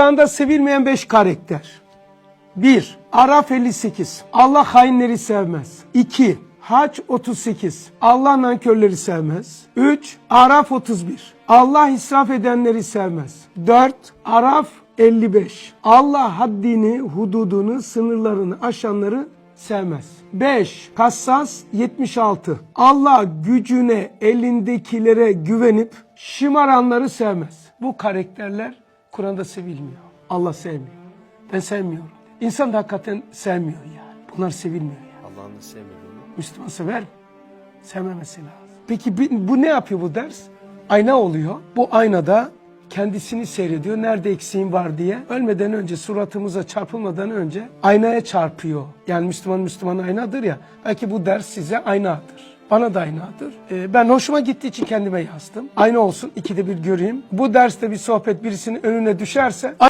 Kur'an'da sevilmeyen beş karakter. 1. Araf 58. Allah hainleri sevmez. 2. Haç 38. Allah nankörleri sevmez. 3. Araf 31. Allah israf edenleri sevmez. 4. Araf 55. Allah haddini, hududunu, sınırlarını aşanları sevmez. 5. Kassas 76. Allah gücüne, elindekilere güvenip şımaranları sevmez. Bu karakterler Kur'an'da sevilmiyor. Allah sevmiyor. Ben sevmiyorum. İnsan da hakikaten sevmiyor yani. Bunlar sevilmiyor yani. Allah'ın da sevmediğini. Müslüman sever mi? Sevmemesi lazım. Peki bu ne yapıyor bu ders? Ayna oluyor. Bu aynada kendisini seyrediyor. Nerede eksiğim var diye. Ölmeden önce suratımıza çarpılmadan önce aynaya çarpıyor. Yani Müslüman Müslüman aynadır ya. Belki bu ders size aynadır. Bana da aynadır. Ee, ben hoşuma gittiği için kendime yazdım. Ayna olsun ikide bir göreyim. Bu derste bir sohbet birisinin önüne düşerse